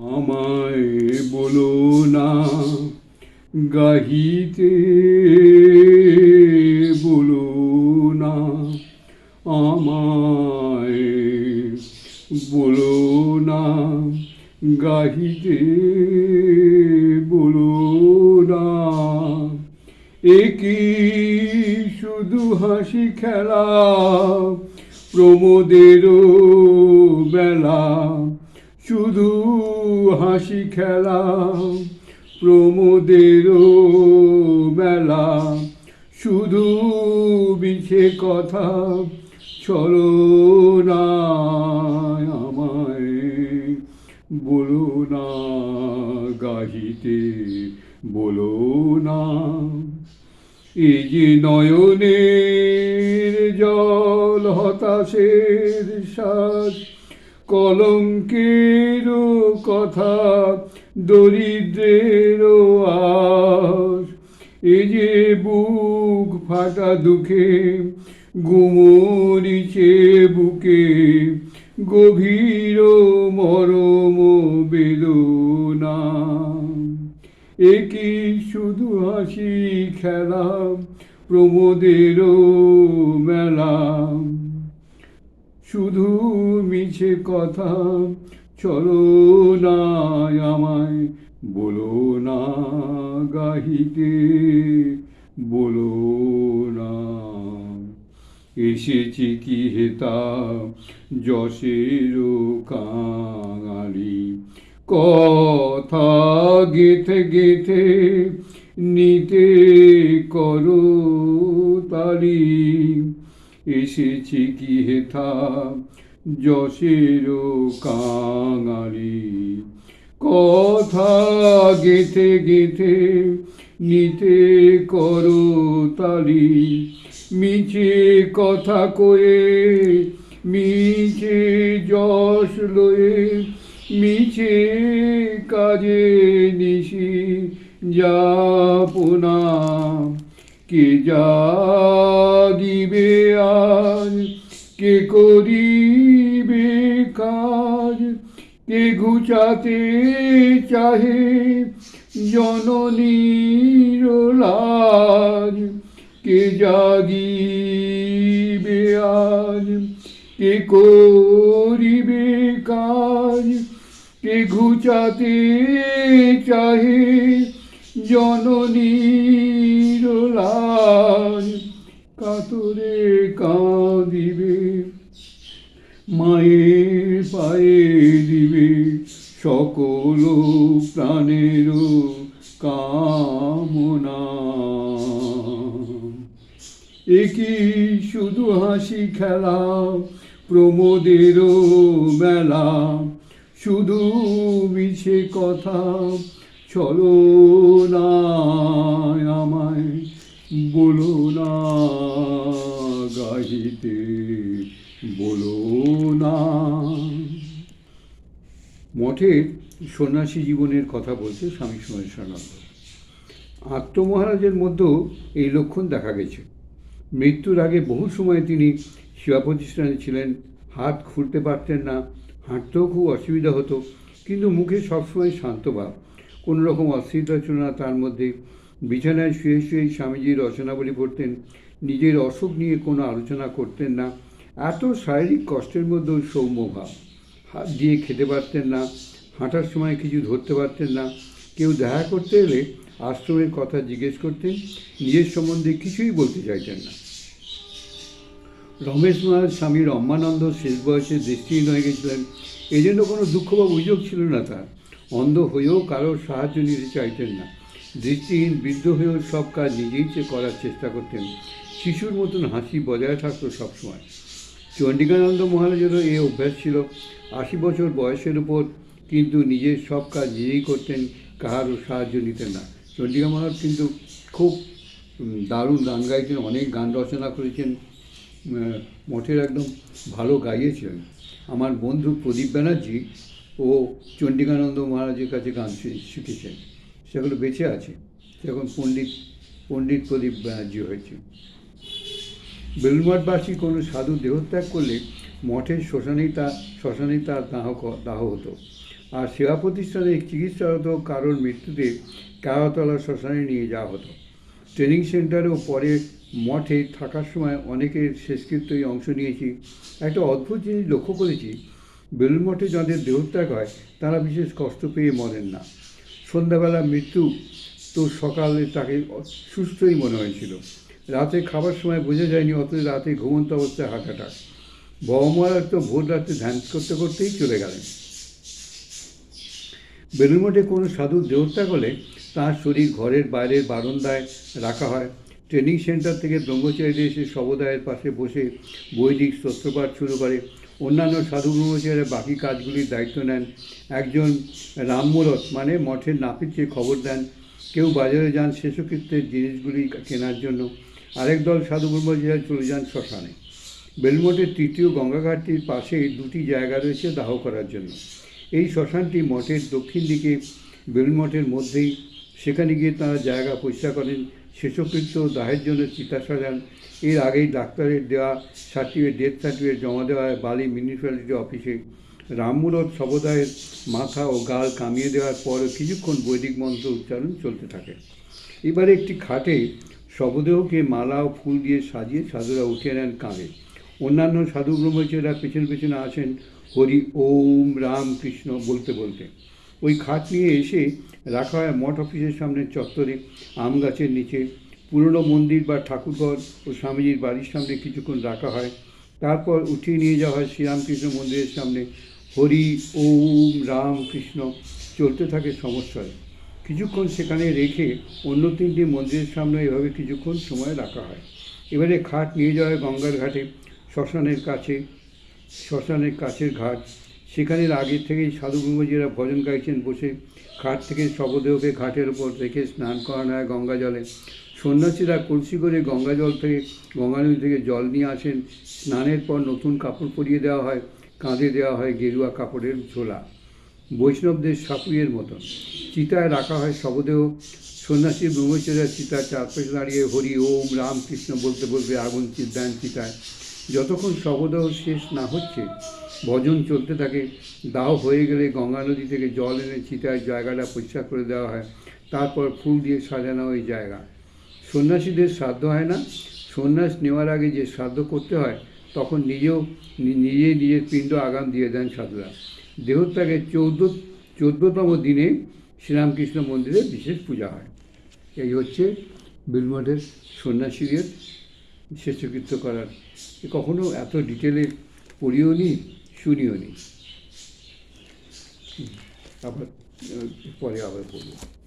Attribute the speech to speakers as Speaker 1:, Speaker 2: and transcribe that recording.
Speaker 1: আমায় বলো না, গাহিতে বলো না, আমায় বলো না, গাহিতে বলো না। একই শুধু হাসি খেলা, প্রমোদেরও বেলা, শুধু হাসি খেলা প্রমোদেরও মেলা। শুধু বিছে কথা চলো না আমায় বলো না, গাহিতে বলো না। এই যে নয়নের জল হতাশের শ্বাস কলঙ্কের কথা, দরিদ্রের এই যে বুক ফাটা দুঃখে, গুমরিছে বুকে, গভীর মরম বেদনা। একই শুধু হাসি খেলা প্রমোদেরও মেলা। শুধু মিছে কথা। চলো না আমায়, বলো না গাহিতে, বলো না। এসেছি কি হেতা যশের কাঙালি। কথা গেথে গেথে নিতে করো তালি। এসেছি কি হেথা? যশের কাঙালি। কথা গেথে গেথে নিতে করো তালি। মিছে কথা কয়ে, মিছে যশ লয়ে, মিছে কাজে নিশি যাপনা। কে জাগিবে আজ? কে করিবে কাজ? কে ঘুচাতে চাহে জননীর লাজ? কে জাগিবে আজ? কে করিবে কাজ? কে ঘুচাতে চাহে জননীর লাজ কাতরে কাঁদিবে, মায়ের পায়ে দিবে সকল প্রাণের কামনা। একই শুধু হাসি খেলা প্রমোদেরও মেলা, শুধু মিছে কথা চলো না। বলো না, গাহিতে বলো না। মঠের সন্ন্যাসী জীবনের কথা বলছে স্বামী সুমেশ্বরানন্দ আত্মমহারাজের মধ্যেও এই লক্ষণ দেখা গেছে। মৃত্যুর আগে বহু সময় তিনি সেবা প্রতিষ্ঠানে ছিলেন। হাত খুলতে পারতেন না, হাঁটতেও খুব অসুবিধা হতো, কিন্তু মুখে সবসময় শান্ত ভাব। কোনো রকম অস্থিরতা ছিল না তার মধ্যে বিছানায় শুয়ে শুয়ে স্বামীজির রচনাবলী পড়তেন, নিজের অসুখ নিয়ে কোনো আলোচনা করতেন না, এত শারীরিক কষ্টের মধ্যেও সৌম্য ভাব হাত দিয়ে খেতে পারতেন না, হাঁটার সময় কিছু ধরতে পারতেন না, কেউ দেখা করতে এলে আশ্রমের কথা জিজ্ঞেস করতেন, নিজের সম্বন্ধে কিছুই বলতে চাইতেন না। রমেশ মহারাজ স্বামী রম্মানন্দ শেষ বয়সে দৃষ্টিহীন হয়ে গেছিলেন। এই জন্য কোনো দুঃখ বা অভিযোগ ছিল না তার। অন্ধ হয়েও কারোর সাহায্য নিতে চাইতেন না। দৃষ্টিহীন বৃদ্ধ হয়েও সব কাজ নিজেই করার চেষ্টা করতেন, শিশুর মতন হাসি বজায় থাকতো সবসময়। চণ্ডিকানন্দ মহারাজেরও এই অভ্যাস ছিল। আশি বছর বয়সের উপর কিন্তু নিজের সব কাজ নিজেই করতেন, কাহারও সাহায্য নিতেন না। চণ্ডিকা মহারাজ কিন্তু খুব দারুণ গান গাইতেন, অনেক গান রচনা করেছেন মঠের একদম ভালো গাইয়েছিলেন আমার বন্ধু প্রদীপ ব্যানার্জি ও চণ্ডিকানন্দ মহারাজের কাছে গান শিখেছেন। সেগুলো বেঁচে আছে। সেখন পণ্ডিত পণ্ডিত প্রদীপ ব্যানার্জি হয়েছে। বেলুমাঠবাসী কোনো সাধু দেহত্যাগ করলে মঠের শ্মশানেই তা, শ্মশানেই তার দাহ দাহ হতো। আর সেবা প্রতিষ্ঠানে চিকিৎসারত কারোর মৃত্যুতে কেওয়াতলা শ্মশানে নিয়ে যাওয়া হতো। ট্রেনিং সেন্টারেও পরে মঠে থাকার সময় অনেকের শেষকৃত্যই অংশ নিয়েছি। একটা অদ্ভুত জিনিস লক্ষ্য করেছি বেলুন মঠে যাদের দেহত্যাগ হয়, তারা বিশেষ কষ্ট পেয়ে মরেন না। সন্ধ্যাবেলা মৃত্যু তো সকালে তাকে সুস্থই মনে হয়েছিল। রাতে খাবার সময় বোঝা যায়নি অত রাতে ঘুমন্ত অবস্থায় হার্ট অ্যাটাক। বাবা তো ভোর রাতে ধ্যান করতে করতেই চলে গেলেন। বেলুর মঠে কোনো সাধুর দেহত্যাগ হলে তার শরীর ঘরের বাইরের বারান্দায় রাখা হয়। ট্রেনিং সেন্টার থেকে ব্রহ্মচারীরা এসে শবদায়ের পাশে বসে বৈদিক স্তোত্রপাঠ শুরু করে। অন্যান্য সাধু ব্রহ্মচারীরা বাকি কাজগুলির দায়িত্ব নেন। একজন রামমূরত মানে মঠের নাপিতকে খবর দেন, কেউ বাজারে যান শেষকৃত্যের জিনিসগুলি কেনার জন্য। আরেক দল সাধু ব্রহ্মচারীরা চলে যান শ্মশানে। বেলমঠের তৃতীয় গঙ্গাঘাটটির পাশেই দুটি জায়গা রয়েছে দাহ করার জন্য। এই শ্মশানটি মঠের দক্ষিণ দিকে, বেলমঠের মধ্যেই। সেখানে গিয়ে তারা জায়গা পরিষ্কার করেন। শেষকৃত্য দাহের জন্য চিতা সাজান এর আগেই ডাক্তারের দেওয়া সার্টিফিকেট ডেথ সার্টিফিকেট জমা দেওয়া হয় বালি মিউনিসিপ্যালিটি অফিসে রামমূরত শবদায়ের মাথা ও গাল কামিয়ে দেওয়ার পর কিছুক্ষণ বৈদিক মন্ত্র উচ্চারণ চলতে থাকে। এবারে একটি খাটে শবদেহকে মালা ও ফুল দিয়ে সাজিয়ে সাধুরা উঠিয়ে নেন কাঁধে। অন্যান্য সাধু ব্রহ্মচারীরা পেছন পেছনে আসেন, হরি ওম রাম কৃষ্ণ বলতে বলতে। ওই খাট নিয়ে এসে রাখা হয় মঠ অফিসের সামনে চত্বরে, আম গাছের নিচে। পুরনো মন্দির বা ঠাকুরঘর ও স্বামীজির বাড়ির সামনে কিছুক্ষণ রাখা হয়। তারপর উঠিয়ে নিয়ে যাওয়া হয় শ্রীরামকৃষ্ণ মন্দিরের সামনে। হরি, ওম, রাম, কৃষ্ণ চলতে থাকে সমস্যায় কিছুক্ষণ সেখানে রেখে অন্য তিনটি মন্দিরের সামনে এভাবে কিছুক্ষণ সময় রাখা হয়। এবারে খাট নিয়ে যাওয়া হয় গঙ্গার ঘাটে, শ্মশানের কাছে, শ্মশানের কাছের ঘাট। সেখানের আগে থেকেই সাধু ব্রহ্মজিরা ভজন গাইছেন, বসে ঘাট থেকে শবদেহকে ঘাটের ওপর রেখে স্নান করানো হয় গঙ্গা জলে। সন্ন্যাসীরা কলসি করে গঙ্গা জল থেকে, গঙ্গা নদী থেকে জল নিয়ে আসেন। স্নানের পর নতুন কাপড় পরিয়ে দেওয়া হয়, কাঁধে দেওয়া হয় গেরুয়া কাপড়ের ঝোলা। বৈষ্ণবদের সাপুইয়ের মতন চিতায় রাখা হয় শবদেহ। সন্ন্যাসী ব্রহ্মচারীরা চিতার চারপাশে দাঁড়িয়ে হরি ওম রাম কৃষ্ণ বলতে বলতে আগুন দেন চিতায়। যতক্ষণ শবদেহ শেষ না হচ্ছে, ভজন চলতে থাকে। দাহ হয়ে গেলে গঙ্গা নদী থেকে জল এনে চিতায় জায়গাটা পরিষ্কার করে দেওয়া হয়। তারপর ফুল দিয়ে সাজানো ওই জায়গা। সন্ন্যাসীদের শ্রাদ্ধ হয় না? সন্ন্যাস নেওয়ার আগে যে শ্রাদ্ধ করতে হয়, তখন নিজেও নিজে নিজের পিণ্ড আগাম দিয়ে দেন সাধুরা। দেহত্যাগের চৌদ্দ, চোদ্দতম দিনে শ্রীরামকৃষ্ণ মন্দিরে বিশেষ পূজা হয়। এই হচ্ছে বিলমঠের সন্ন্যাসীদের শেষকৃত্য করার। কখনো এত ডিটেলে পড়িও নি শুনিও নি। আবার পরে আবার বলব।